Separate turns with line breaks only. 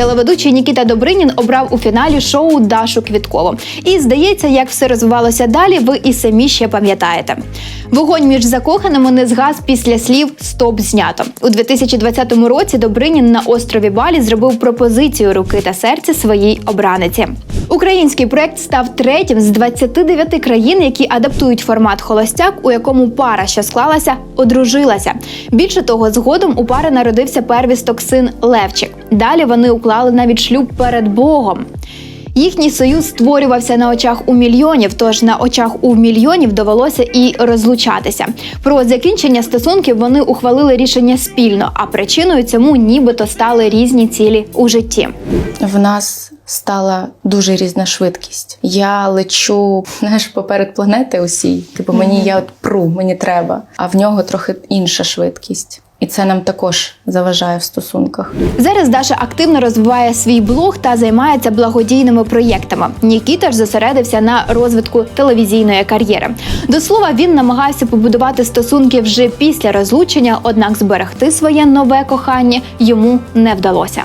Телеведучий Нікіта Добринін обрав у фіналі шоу Дашу Квіткову. І здається, як все розвивалося далі, ви і самі ще пам'ятаєте. Вогонь між закоханими не згас після слів Стоп знято у 2020 році. Добринін на острові Балі зробив пропозицію руки та серця своїй обраниці. Український проект став третім з 29 країн, які адаптують формат холостяк, у якому пара, що склалася, одружилася. Більше того, згодом у пари народився первісток син Левчик. Далі вони уклали навіть шлюб перед Богом. Їхній союз створювався на очах у мільйонів, тож на очах у мільйонів довелося і розлучатися. Про закінчення стосунків вони ухвалили рішення спільно, а причиною цьому нібито стали різні цілі у житті.
В нас стала дуже різна швидкість. Я лечу знаєш, поперед планети усій. Типу, мені я от пру, мені треба. А в нього трохи інша швидкість. І це нам також заважає в стосунках.
Зараз Даша активно розвиває свій блог та займається благодійними проєктами. Нікіта ж зосередився на розвитку телевізійної кар'єри. До слова, він намагався побудувати стосунки вже після розлучення, однак зберегти своє нове кохання йому не вдалося.